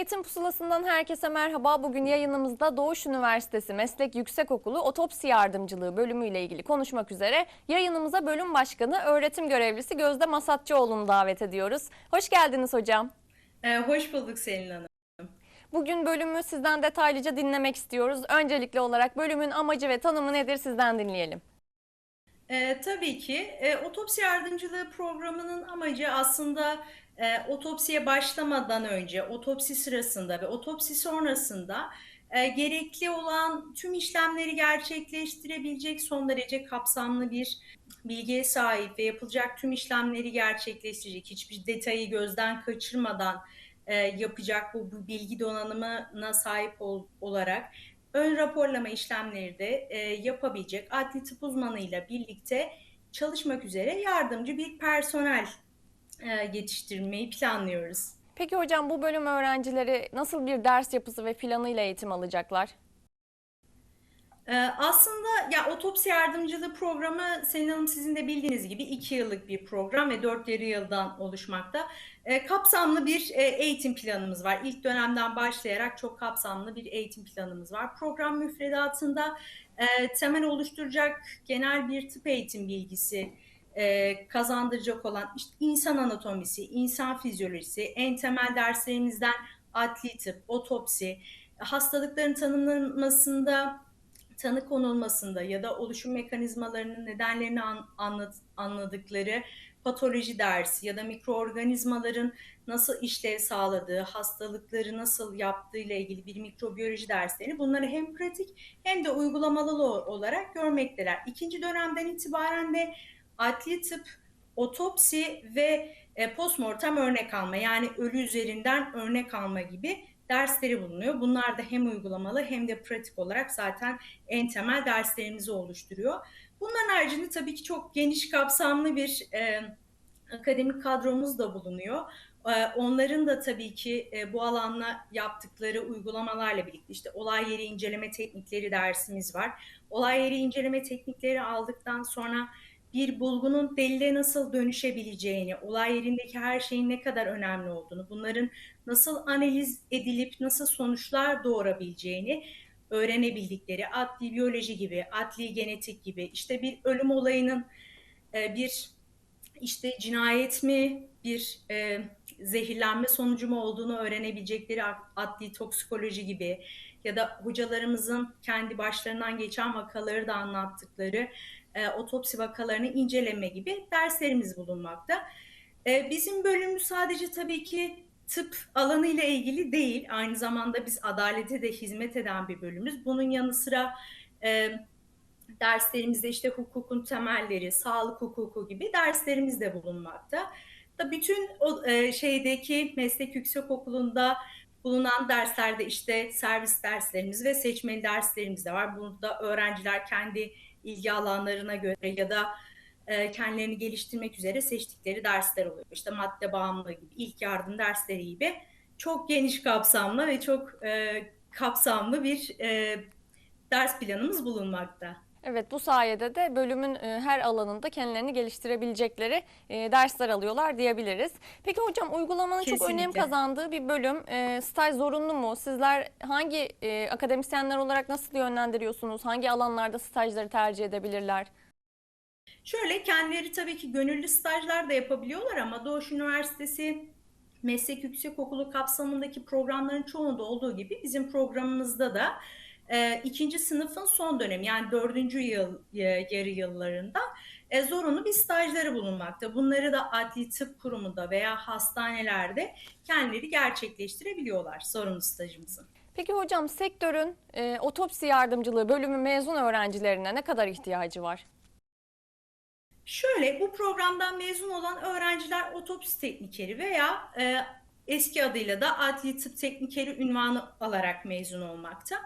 Eğitim Pusulası'ndan herkese merhaba. Bugün yayınımızda Doğuş Üniversitesi Meslek Yüksekokulu Otopsi Yardımcılığı bölümüyle ilgili konuşmak üzere yayınımıza bölüm başkanı öğretim görevlisi Gözde Masatçıoğlu'nu davet ediyoruz. Hoş geldiniz hocam. Ee, hoş bulduk Selin Hanım. Bugün bölümü sizden detaylıca dinlemek istiyoruz. Öncelikli olarak bölümün amacı ve tanımı nedir sizden dinleyelim. Ee, tabii ki. E, otopsi yardımcılığı programının amacı aslında e, otopsiye başlamadan önce, otopsi sırasında ve otopsi sonrasında e, gerekli olan tüm işlemleri gerçekleştirebilecek son derece kapsamlı bir bilgiye sahip ve yapılacak tüm işlemleri gerçekleştirecek, hiçbir detayı gözden kaçırmadan e, yapacak bu, bu bilgi donanımına sahip ol- olarak ön raporlama işlemleri de e, yapabilecek adli tıp uzmanıyla birlikte çalışmak üzere yardımcı bir personel e, yetiştirmeyi planlıyoruz. Peki hocam bu bölüm öğrencileri nasıl bir ders yapısı ve planıyla eğitim alacaklar? Ee, Aslında ya otopsi yardımcılığı programı Selin Hanım sizin de bildiğiniz gibi iki yıllık bir program ve dört yarı yıldan oluşmakta. Ee, kapsamlı bir e, eğitim planımız var. İlk dönemden başlayarak çok kapsamlı bir eğitim planımız var. Program müfredatında e, temel oluşturacak genel bir tıp eğitim bilgisi e, kazandıracak olan işte insan anatomisi, insan fizyolojisi, en temel derslerimizden adli tıp, otopsi, hastalıkların tanımlanmasında tanı konulmasında ya da oluşum mekanizmalarının nedenlerini anladıkları patoloji dersi ya da mikroorganizmaların nasıl işlev sağladığı, hastalıkları nasıl yaptığı ile ilgili bir mikrobiyoloji derslerini bunları hem pratik hem de uygulamalı olarak görmekteler. İkinci dönemden itibaren de adli tıp, otopsi ve e, postmortem örnek alma yani ölü üzerinden örnek alma gibi dersleri bulunuyor. Bunlar da hem uygulamalı hem de pratik olarak zaten en temel derslerimizi oluşturuyor. Bunların haricinde tabii ki çok geniş kapsamlı bir e, akademik kadromuz da bulunuyor. E, onların da tabii ki e, bu alanla yaptıkları uygulamalarla birlikte işte olay yeri inceleme teknikleri dersimiz var. Olay yeri inceleme teknikleri aldıktan sonra bir bulgunun delile nasıl dönüşebileceğini, olay yerindeki her şeyin ne kadar önemli olduğunu, bunların nasıl analiz edilip nasıl sonuçlar doğurabileceğini öğrenebildikleri adli biyoloji gibi, adli genetik gibi işte bir ölüm olayının e, bir işte cinayet mi, bir e, zehirlenme sonucu mu olduğunu öğrenebilecekleri adli toksikoloji gibi ya da hocalarımızın kendi başlarından geçen vakaları da anlattıkları e, otopsi vakalarını inceleme gibi derslerimiz bulunmakta. E, bizim bölümümüz sadece tabii ki tıp alanı ile ilgili değil, aynı zamanda biz adalete de hizmet eden bir bölümümüz. Bunun yanı sıra e, derslerimizde işte hukukun temelleri, sağlık hukuku gibi derslerimiz de bulunmakta. Da bütün o e, şeydeki meslek yüksekokulunda bulunan derslerde işte servis derslerimiz ve seçmeli derslerimiz de var. Burada öğrenciler kendi ilgi alanlarına göre ya da e, kendilerini geliştirmek üzere seçtikleri dersler oluyor. İşte madde bağımlılığı gibi, ilk yardım dersleri gibi çok geniş kapsamlı ve çok e, kapsamlı bir e, ders planımız bulunmakta. Evet bu sayede de bölümün e, her alanında kendilerini geliştirebilecekleri e, dersler alıyorlar diyebiliriz. Peki hocam uygulamanın çok önem Kesinlikle. kazandığı bir bölüm. E, staj zorunlu mu? Sizler hangi akademisyenler olarak nasıl yönlendiriyorsunuz? Hangi alanlarda stajları tercih edebilirler? Şöyle kendileri tabii ki gönüllü stajlar da yapabiliyorlar ama Doğuş Üniversitesi Meslek Yüksekokulu kapsamındaki programların çoğunda olduğu gibi bizim programımızda da e, ikinci sınıfın son dönemi yani dördüncü yıl e, yarı yıllarında e, zorunlu bir stajları bulunmakta. Bunları da adli tıp kurumunda veya hastanelerde kendileri gerçekleştirebiliyorlar zorunlu stajımızı. Peki hocam sektörün e, otopsi yardımcılığı bölümü mezun öğrencilerine ne kadar ihtiyacı var? Şöyle bu programdan mezun olan öğrenciler otopsi teknikeri veya e, eski adıyla da adli tıp teknikeri ünvanı alarak mezun olmakta.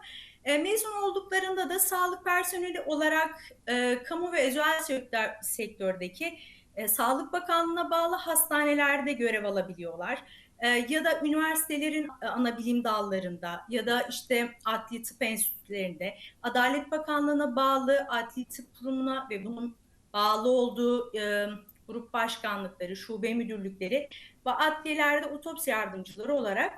E, mezun olduklarında da sağlık personeli olarak e, kamu ve özel sektör, sektördeki e, Sağlık Bakanlığı'na bağlı hastanelerde görev alabiliyorlar. E, ya da üniversitelerin e, ana bilim dallarında ya da işte adli tıp enstitülerinde Adalet Bakanlığı'na bağlı adli tıp kurumuna ve bunun bağlı olduğu e, grup başkanlıkları, şube müdürlükleri ve adliyelerde otopsi yardımcıları olarak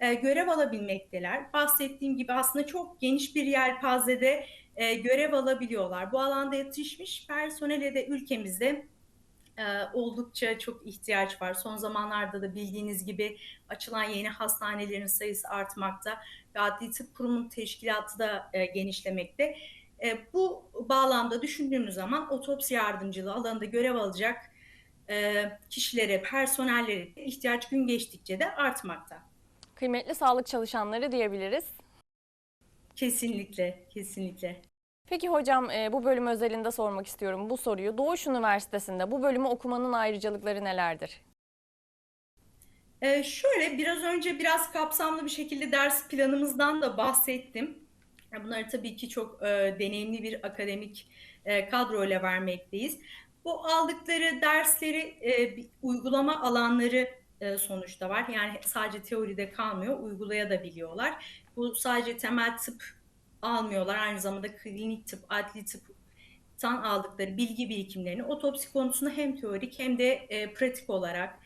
e, görev alabilmekteler. Bahsettiğim gibi aslında çok geniş bir yelpazede e, görev alabiliyorlar. Bu alanda yetişmiş personele de ülkemizde e, oldukça çok ihtiyaç var. Son zamanlarda da bildiğiniz gibi açılan yeni hastanelerin sayısı artmakta ve Adli Tıp Kurumu'nun teşkilatı da e, genişlemekte. Bu bağlamda düşündüğümüz zaman otopsi yardımcılığı alanında görev alacak e, kişilere, personellere ihtiyaç gün geçtikçe de artmakta. Kıymetli sağlık çalışanları diyebiliriz. Kesinlikle, kesinlikle. Peki hocam e, bu bölüm özelinde sormak istiyorum bu soruyu. Doğuş Üniversitesi'nde bu bölümü okumanın ayrıcalıkları nelerdir? Ee, şöyle biraz önce biraz kapsamlı bir şekilde ders planımızdan da bahsettim. Ya Bunları tabii ki çok e, deneyimli bir akademik e, kadroyla vermekteyiz. Bu aldıkları dersleri e, uygulama alanları e, sonuçta var. Yani sadece teoride kalmıyor, uygulayabiliyorlar. Bu sadece temel tıp almıyorlar. Aynı zamanda klinik tıp, adli tıptan aldıkları bilgi birikimlerini otopsi konusunda hem teorik hem de e, pratik olarak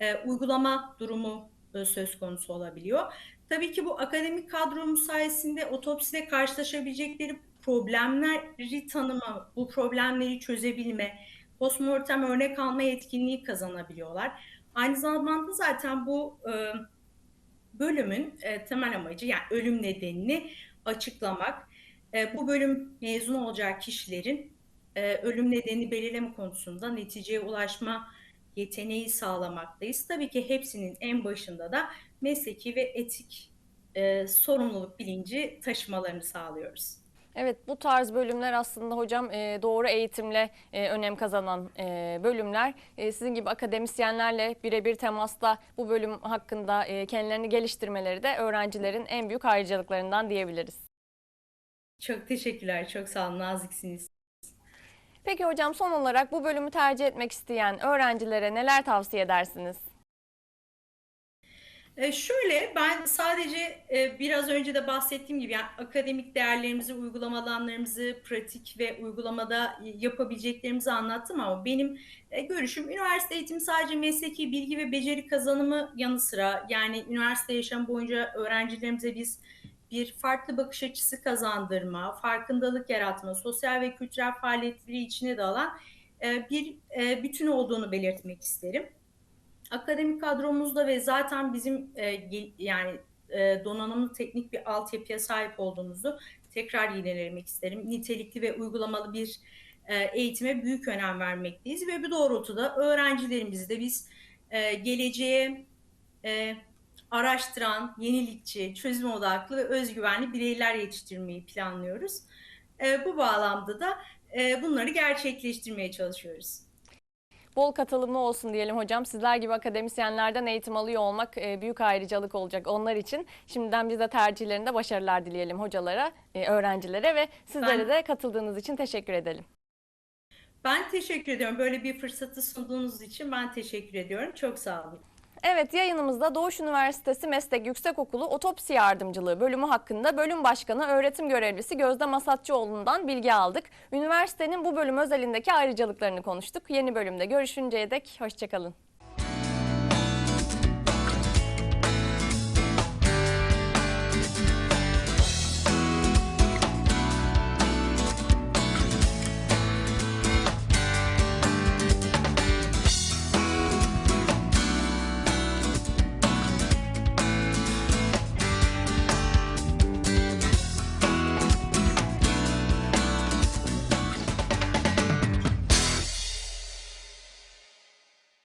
e, uygulama durumu e, söz konusu olabiliyor. Tabii ki bu akademik kadromuz sayesinde otopside karşılaşabilecekleri problemleri tanıma, bu problemleri çözebilme, postmortem örnek alma yetkinliği kazanabiliyorlar. Aynı zamanda zaten bu e, bölümün e, temel amacı yani ölüm nedenini açıklamak. E, bu bölüm mezun olacak kişilerin e, ölüm nedeni belirleme konusunda neticeye ulaşma yeteneği sağlamaktayız. Tabii ki hepsinin en başında da mesleki ve etik e, sorumluluk bilinci taşımalarını sağlıyoruz. Evet bu tarz bölümler aslında hocam e, doğru eğitimle e, önem kazanan e, bölümler. E, Sizin gibi akademisyenlerle birebir temasta bu bölüm hakkında e, kendilerini geliştirmeleri de öğrencilerin en büyük ayrıcalıklarından diyebiliriz. Çok teşekkürler, çok sağ olun, naziksiniz. Peki hocam son olarak bu bölümü tercih etmek isteyen öğrencilere neler tavsiye edersiniz? E, şöyle ben sadece e, biraz önce de bahsettiğim gibi yani akademik değerlerimizi, uygulama alanlarımızı, pratik ve uygulamada yapabileceklerimizi anlattım ama benim e, görüşüm üniversite eğitimi sadece mesleki bilgi ve beceri kazanımı yanı sıra yani üniversite yaşam boyunca öğrencilerimize biz bir farklı bakış açısı kazandırma, farkındalık yaratma, sosyal ve kültürel faaliyetleri içine de alan e, bir e, bütün olduğunu belirtmek isterim akademik kadromuzda ve zaten bizim e, yani e, donanımlı teknik bir altyapıya sahip olduğumuzu tekrar yinelemek isterim. Nitelikli ve uygulamalı bir e, eğitime büyük önem vermekteyiz ve bu doğrultuda öğrencilerimizi de biz e, geleceğe e, araştıran, yenilikçi, çözüm odaklı ve özgüvenli bireyler yetiştirmeyi planlıyoruz. E, bu bağlamda da e, bunları gerçekleştirmeye çalışıyoruz. Bol katılımlı olsun diyelim hocam. Sizler gibi akademisyenlerden eğitim alıyor olmak e, büyük ayrıcalık olacak onlar için. Şimdiden biz de tercihlerinde başarılar dileyelim hocalara, e, öğrencilere ve sizlere de katıldığınız için teşekkür edelim. Ben teşekkür ediyorum. Böyle bir fırsatı sunduğunuz için ben teşekkür ediyorum. Çok sağ olun. Evet yayınımızda Doğuş Üniversitesi Meslek Yüksekokulu Otopsi Yardımcılığı bölümü hakkında bölüm başkanı öğretim görevlisi Gözde Masatçıoğlu'ndan bilgi aldık. Üniversitenin bu bölüm özelindeki ayrıcalıklarını konuştuk. Yeni bölümde görüşünceye dek hoşçakalın.